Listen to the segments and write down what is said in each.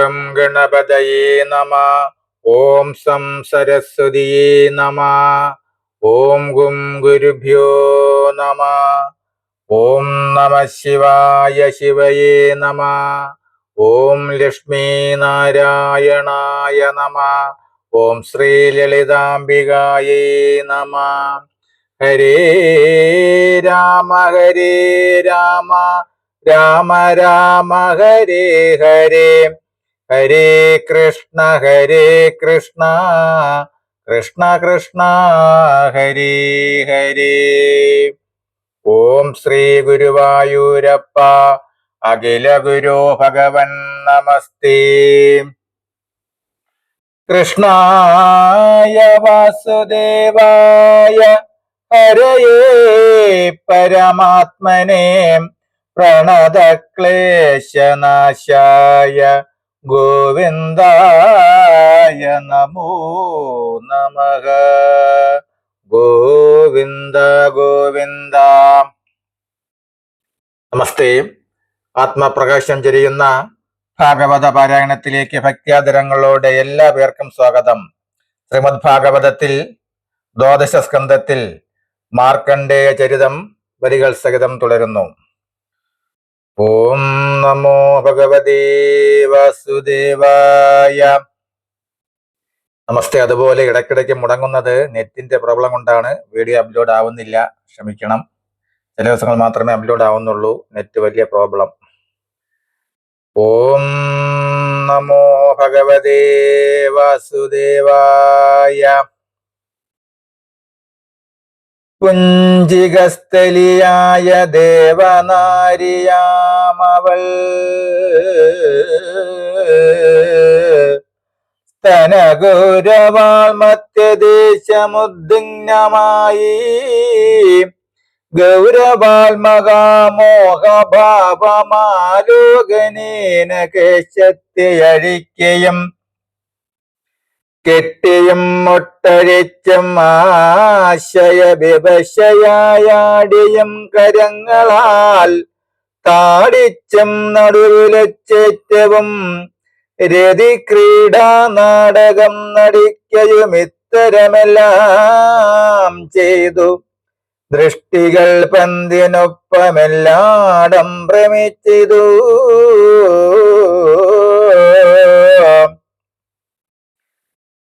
Gum ഗണപതയേ നമ. ഓം some സരസ്വതിയേ നമ. ഓം ഗും ഗുരുഭ്യോ നമ. ഓം നമ ശിവായ ശിവയേ നമ. ഓം ലക്ഷ്മീനാരായണായ നമ. ഓം ശ്രീ ലളിതാംബികായേ നമ. ഹരേ രാമ ഹരേ രാമ. രാമ രാമ ഹരേ ഹരേ. ഹരേ കൃഷ്ണ ഹരേ കൃഷ്ണ കൃഷ്ണ കൃഷ്ണ ഹരേ ഹരേ. ഓം ശ്രീ ഗുരുവായൂരപ്പ അഖില ഗുരു ഭഗവൻ നമസ്തേ. കൃഷ്ണായ വാസുദേവായ ഹരയേ പരമാത്മനെ പ്രണതക്ലേശനാശായ ഗോവിന്ദായ നമോ നമഃ. ഗോവിന്ദ ഗോവിന്ദ. നമസ്തേ. ആത്മപ്രകാശം ചൊരിയുന്ന ഭാഗവത പാരായണത്തിലേക്ക് ഭക്ത്യാദരങ്ങളോടെ എല്ലാ പേർക്കും സ്വാഗതം. ശ്രീമദ് ഭാഗവതത്തിൽ ദ്വാദശ സ്കന്ധത്തിൽ മാർക്കണ്ഡേയ ചരിതം വരികൾ സഹിതം തുടരുന്നു. ഓം നമോ ഭഗവതേ വാസുദേവായ. നമസ്തേ. അതുപോലെ ഇടയ്ക്കിടയ്ക്ക് മുടങ്ങുന്നത് നെറ്റിന്റെ പ്രോബ്ലം കൊണ്ടാണ്. വീഡിയോ അപ്ലോഡ് ആവുന്നില്ല. ക്ഷമിക്കണം. ചില ദിവസങ്ങൾ മാത്രമേ അപ്ലോഡ് ആവുന്നുള്ളൂ. നെറ്റ് വലിയ പ്രോബ്ലം. ഓം നമോ ഭഗവതേ വാസുദേവായ. കുഞ്ചികസ്ഥലിയായ ദേവനാരിയാമവൾ. സ്തനഗൗരവാൾ മധ്യദേശമുദ്ദിഗ്നമായി ഗൗരവാൽ മഹാമോഹഭാവമാലോകനേന കേശത്തെ അഴിക്കയും കെട്ടിയും മുട്ടഴിച്ചും ആശയ വിവശയാടിയും കരങ്ങളാൽ താടിച്ചും നടുവിലച്ചേറ്റവും രതി ക്രീഡാ നാടകം നടിക്കയും ഇത്തരമെല്ലാം ചെയ്തു. ദൃഷ്ടികൾ പന്തിനൊപ്പമെല്ലാടം ഭ്രമിച്ചിതു.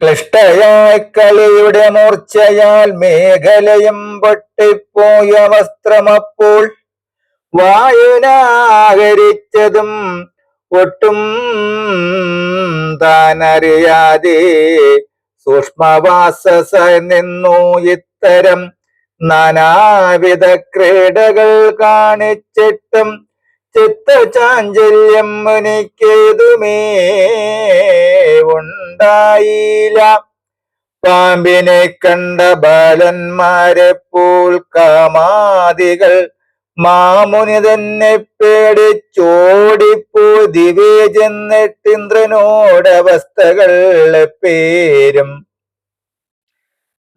ക്ലിഷ്ടയായ കളിയുടെ മൂർച്ചയാൽ മേഖലയും പൊട്ടിപ്പോയ വസ്ത്രമപ്പോൾ വായുനാകരിച്ചതും ഒട്ടും താനറിയാതെ സൂക്ഷ്മവാസസ നിന്നു ഇത്തരം നാനാവിധ ക്രീഡകൾ കാണിച്ചിട്ടും ചിത്തചാഞ്ചല്യം മുനിക്കേതുമേ ഉണ്ടായില്ല. പാമ്പിനെ കണ്ട ബാലന്മാരെ പോൽ കാമാദികൾ മാമുനി തന്നെ പേടിച്ചോടിപ്പോ ദിവേ ചെന്നിട്ടിന്ദ്രനോട് അവസ്ഥകൾ പേരും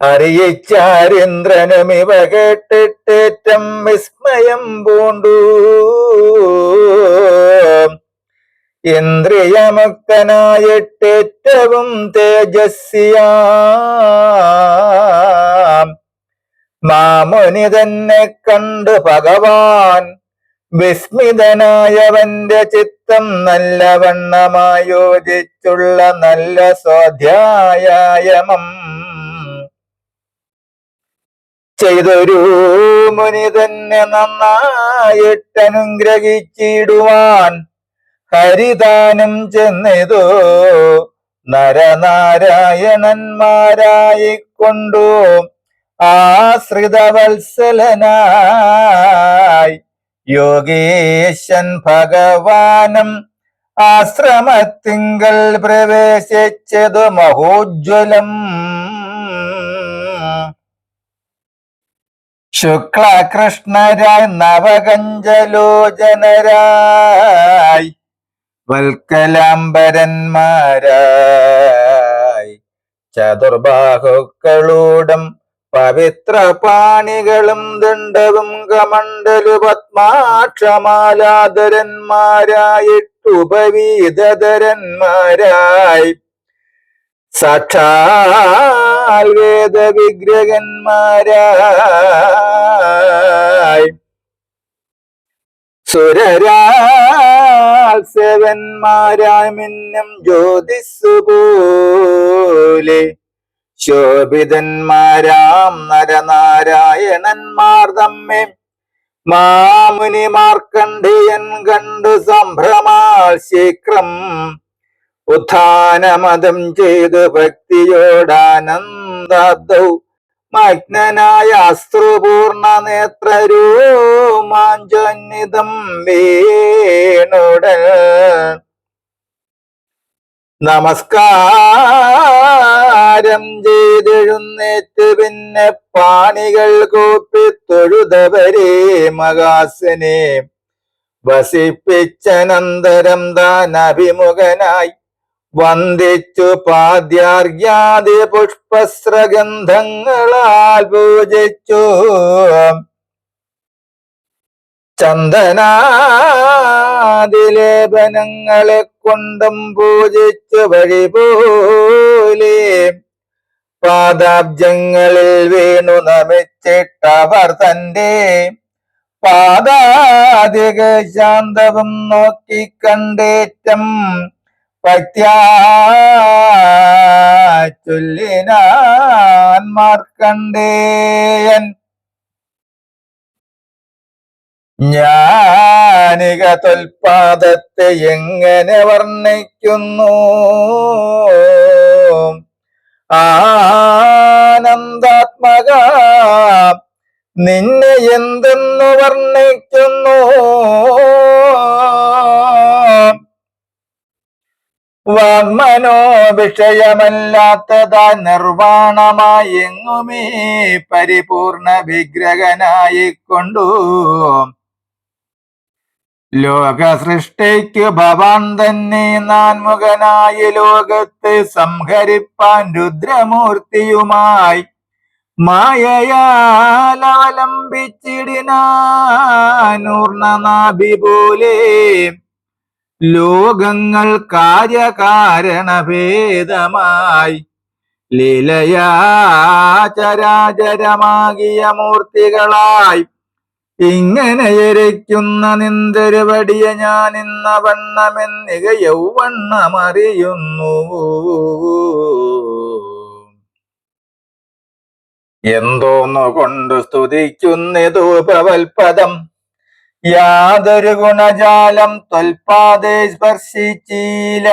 അറിയിച്ചാരിന്ദ്രനും ഇവ കേട്ടിട്ടേറ്റം വിസ്മയം പൂണ്ടു. ഇന്ദ്രിയമുക്തനായിട്ടേറ്റവും തേജസ്വിയാം മാമുനി തന്നെ കണ്ടു ഭഗവാൻ. വിസ്മിതനായവന്റെ ചിത്തം നല്ലവണ്ണമായോജിച്ചുള്ള നല്ല സ്വാധ്യായമം ചെയ്തൊരു മുനി തന്നെ നന്നായിട്ടനുഗ്രഹിച്ചിടുവാൻ ഹരിദാനം ചെന്നതോ നരനാരായണന്മാരായിക്കൊണ്ടു ആശ്രിതവത്സലനായി യോഗേശൻ ഭഗവാനം ആശ്രമത്തിങ്കൽ പ്രവേശിച്ചതു മഹോജ്വലം ശുക്ലകൃഷ്ണരായി നവകഞ്ചലോചനരായി വൽക്കലാംബരന്മാരായി ചതുർബാഹുക്കളോടും പവിത്ര പാണികളും ദണ്ഡവും കമണ്ഡലു പത്മാക്ഷമാലാധരന്മാരായിട്ട് സാക്ഷാൽ വേദവിഗ്രഹന്മാരായി. സുരരാൽ സേവന്മാരായി മിന്നും ജ്യോതിസുപോലെ ശോഭിതന്മാരാം നരനാരായണന്മാർ തമ്മെ മാമുനിമാർ കണ്ടിയൻ കണ്ടു സംഭ്രമാൽ ശീക്രം ഉത്ഥാനമതം ചെയ്തു ഭക്തിയോടാനന്ദൗ മഗ്നനായ അശ്രുപൂർണ നേത്രരൂമാഞ്ചോന്നിതം വീണുടൽ നമസ്കാരം ചെയ്തെഴുന്നേറ്റ് പിന്നെ പാണികൾ കൂപ്പി തൊഴുതവരെ മകാസനെ വസിപ്പിച്ചനന്തരം താൻ അഭിമുഖനായി വന്ദിച്ചു പാദ്യാർഗ്യാദി പുഷ്പസ്രഗന്ധങ്ങളാൽ പൂജിച്ചു. ചന്ദനാദിലേപനങ്ങളെ കൊണ്ടും പൂജിച്ചു വഴിപോലെ. പാദാബ്ജങ്ങളിൽ വീണു നമിച്ചിട്ടവർ തന്റെ പാദാദിക ശാന്തവും നോക്കി പത്യാ മാർക്കണ്ടേയൻ ജ്ഞാനിക തൊൽപാദത്തെ എങ്ങനെ വർണിക്കുന്നു? ആനന്ദാത്മക നിന്നെ എന്തെന്നു വർണിക്കുന്നു? വാങ്മനോ വിഷയമല്ലാത്തതാ നിർവാണമായെങ്ങുമേ പരിപൂർണ വിഗ്രഹനായിക്കൊണ്ടു. ലോക സൃഷ്ടിക്കു ഭവാൻ തന്നെ നാൻമുഖനായി ലോകത്ത് സംഹരിപ്പാൻ രുദ്രമൂർത്തിയുമായി മായയാലവലംബിച്ചിടിനൂർണനാഭി പോലെ ലോകങ്ങൾ കാര്യകാരണഭേദമായി ലീലയാചരാചരമാകിയ മൂർത്തികളായി ഇങ്ങനെ എരിക്കുന്ന നിന്തരുവടിയ ഞാൻ ഇന്ന വണ്ണമെന്നിക യൗവണ്ണമറിയുന്നു എന്തോന്നു കൊണ്ട് സ്തുതിക്കുന്നതു പ്രവൽപദം യാതൊരു ഗുണജാലം തൊൽപാതെ സ്പർശിച്ചീല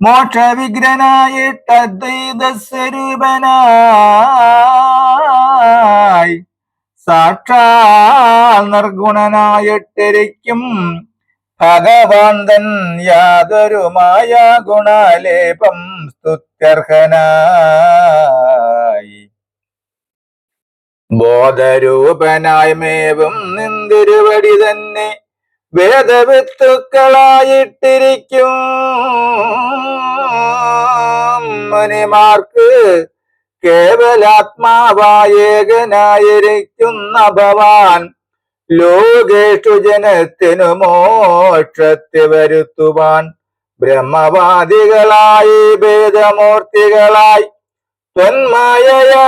മോക്ഷവിഗ്രനായിട്ടദ്വൈതസ്വരൂപനായി സാക്ഷാ നിർഗുണനായിട്ടിരിക്കും. ഭഗവാൻ തൻ യാതൊരുമായ ഗുണാലേപം സ്തുത്യർഹനായി ബോധരൂപനായി മേവും നിന്തിരുവടി തന്നെ വേദവിത്തുക്കളായിട്ടിരിക്കും. മുനിമാർക്ക് കേവലാത്മാവായേകനായിരിക്കുന്ന ഭവാൻ ലോകേഷു ജനത്തിനു മോക്ഷത്തെ വരുത്തുവാൻ ബ്രഹ്മവാദികളായി ഭേദമൂർത്തികളായി ത്വന്മായയാ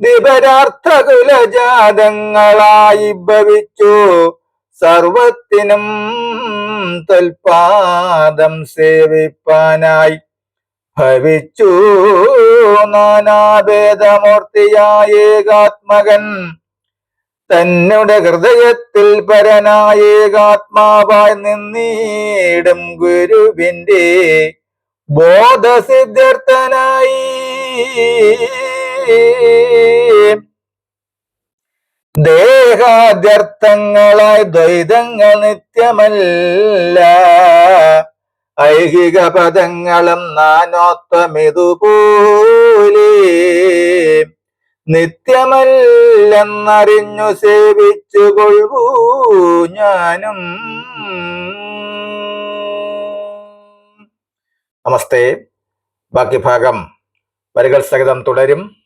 ദിപരാർത്ഥകുലജാതങ്ങളായി ഭവിച്ചു. സർവത്തിനും തൽപാദം സേവിപ്പാനായി ഭവിച്ചു. നാനാഭേദമൂർത്തിയായേകാത്മകൻ തന്നെ ഹൃദയത്തിൽ പരനായേകാത്മാവായി നിന്നീടും ഗുരുവിന്റെ ബോധസിദ്ധാർത്ഥനായി ദേഹാദ്യർത്ഥങ്ങളായി ദ്വൈതങ്ങൾ നിത്യമല്ല. ഐഹിക പദങ്ങളും നാനോത്വമിതുപോലെ നിത്യമല്ലെന്നറിഞ്ഞു സേവിച്ചു കൊള്ളൂ ഞാനും. നമസ്തേ. ബാക്കി ഭാഗം വരികൾ സഹിതം തുടരും.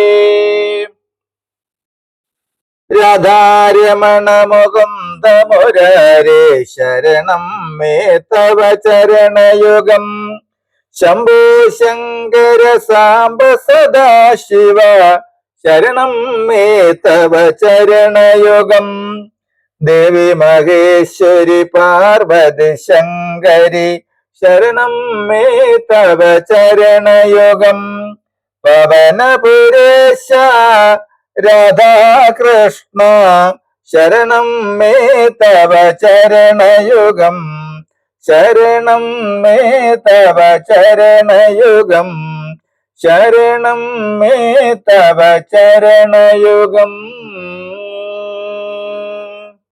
രാധാരമണ ശരണം മേ തവ ചരണയുഗം. ശംഭോ ശങ്കര സാംബ സദാശിവ ശരണം മേ തവ ചരണയുഗം. ദേവി മഹേശ്വരി പാർവതി ശങ്കരി ശരണം മേ തവ ചരണയുഗം. പവനപുരേശ രാധാകൃഷ്ണ ശരണം മേ തവ ചരണയുഗം. ശരണം മേ തവ ചരണയുഗം. ശരണം മേ തവ ചരണയുഗം.